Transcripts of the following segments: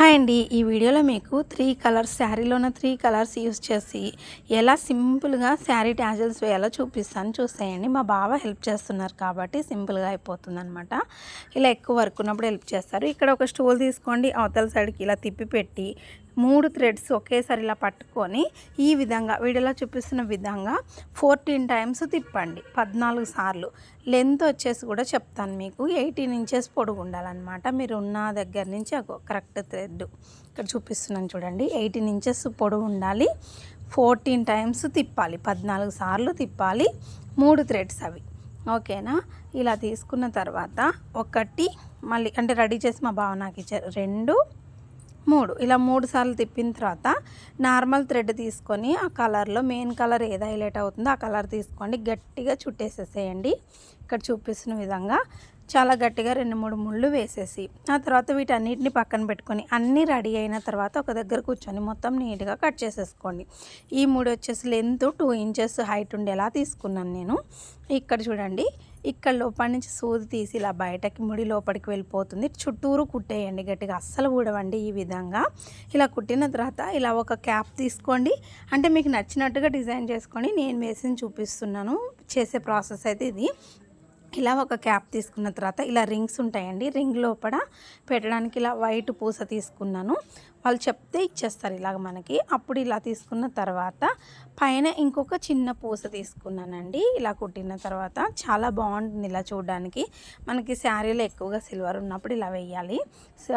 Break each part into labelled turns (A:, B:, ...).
A: Hi అండి. ఈ వీడియోలో మీకు త్రీ కలర్స్ శారీలోన త్రీ కలర్స్ యూస్ చేసి ఎలా సింపుల్గా శారీ ట్యాజల్స్ వేయాలో చూపిస్తాను. చూసేయండి. మా బావ హెల్ప్ చేస్తున్నారు కాబట్టి సింపుల్గా అయిపోతుంది అనమాట ఇలా ఎక్కువ వర్క్ ఉన్నప్పుడు హెల్ప్ చేస్తారు. ఇక్కడ ఒక స్టూల్ తీసుకోండి. అవతల సైడ్కి ఇలా తిప్పి పెట్టి మూడు థ్రెడ్స్ ఒకేసారి ఇలా పట్టుకొని ఈ విధంగా వీడియోలో చూపిస్తున్న విధంగా ఫోర్టీన్ టైమ్స్ తిప్పండి. పద్నాలుగు సార్లు. లెంత్ వచ్చేసి కూడా చెప్తాను మీకు. ఎయిటీన్ ఇంచెస్ పొడుగు ఉండాలన్నమాట. మీరు ఉన్న దగ్గర నుంచి కరెక్ట్ థ్రెడ్ ఇక్కడ చూపిస్తున్నాను చూడండి. ఎయిటీన్ ఇంచెస్ పొడవు ఉండాలి. ఫోర్టీన్ టైమ్స్ తిప్పాలి. పద్నాలుగు సార్లు తిప్పాలి. మూడు థ్రెడ్స్ అవి. ఓకేనా? ఇలా తీసుకున్న తర్వాత ఒకటి మళ్ళీ అంటే రెడీ చేసి మా బావ నాకు ఇచ్చారు. రెండు మూడు. ఇలా మూడు సార్లు తిప్పిన తర్వాత నార్మల్ థ్రెడ్ తీసుకొని ఆ కలర్లో మెయిన్ కలర్ ఏది హైలైట్ అవుతుందో ఆ కలర్ తీసుకోండి. గట్టిగా చుట్టేసేసేయండి. ఇక్కడ చూపిస్తున్న విధంగా చాలా గట్టిగా రెండు మూడు ముళ్ళు వేసేసి ఆ తర్వాత వీటన్నిటిని పక్కన పెట్టుకొని అన్నీ రెడీ అయిన తర్వాత ఒక దగ్గర కూర్చొని మొత్తం నీట్గా కట్ చేసేసుకోండి. ఈ మూడు వచ్చేసి లెంత్ టూ ఇంచెస్ హైట్ ఉండేలా తీసుకున్నాను నేను. ఇక్కడ చూడండి ఇక్కడ లోపల నుంచి సూది తీసి ఇలా బయటకి ముడి లోపలికి వెళ్ళిపోతుంది. చుట్టూరు కుట్టేయండి గట్టిగా అస్సలు ఊడవండి ఈ విధంగా. ఇలా కుట్టిన తర్వాత ఇలా ఒక క్యాప్ తీసుకోండి. అంటే మీకు నచ్చినట్టుగా డిజైన్ చేసుకొని నేను వేసి చూపిస్తున్నాను చేసే ప్రాసెస్ అయితే ఇది. ఇలా ఒక క్యాప్ తీసుకున్న తర్వాత ఇలా రింగ్స్ ఉంటాయండి. రింగ్ లోపల పెట్టడానికి ఇలా వైట్ పూస తీసుకున్నాను. వాళ్ళు చెప్తే ఇచ్చేస్తారు ఇలాగ మనకి. అప్పుడు ఇలా తీసుకున్న తర్వాత పైన ఇంకొక చిన్న పూస తీసుకున్నానండి. ఇలా కుట్టిన తర్వాత చాలా బాగుంటుంది ఇలా చూడడానికి. మనకి శారీలో ఎక్కువగా సిల్వర్ ఉన్నప్పుడు ఇలా వేయాలి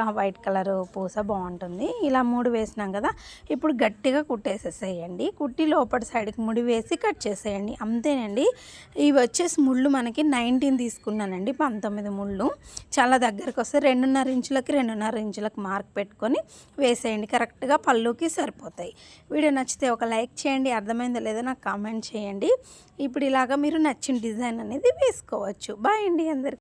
A: వైట్ కలర్ పూస బాగుంటుంది. ఇలా మూడు వేసినాం కదా ఇప్పుడు గట్టిగా కుట్టేసేసేయండి. కుట్టి లోపల సైడ్కి ముడి వేసి కట్ చేసేయండి. అంతేనండి. ఇవి వచ్చేసి ముళ్ళు మనకి నైన్టీన్ తీసుకున్నానండి పంతొమ్మిది ముళ్ళు. చాలా దగ్గరకు వస్తే రెండున్నర ఇంచులకి రెండున్నర ఇంచులకు మార్క్ పెట్టుకొని వేసేయండి. కరెక్ట్గా పళ్ళుకి సరిపోతాయి. వీడియో నచ్చితే ఒక లైక్ చేయండి అర్థమైందో లేదో నాకు కామెంట్ చేయండి. ఇప్పుడు ఇలాగ మీరు నచ్చిన డిజైన్ అనేది వేసుకోవచ్చు. బాయ్ అండి అందరికీ.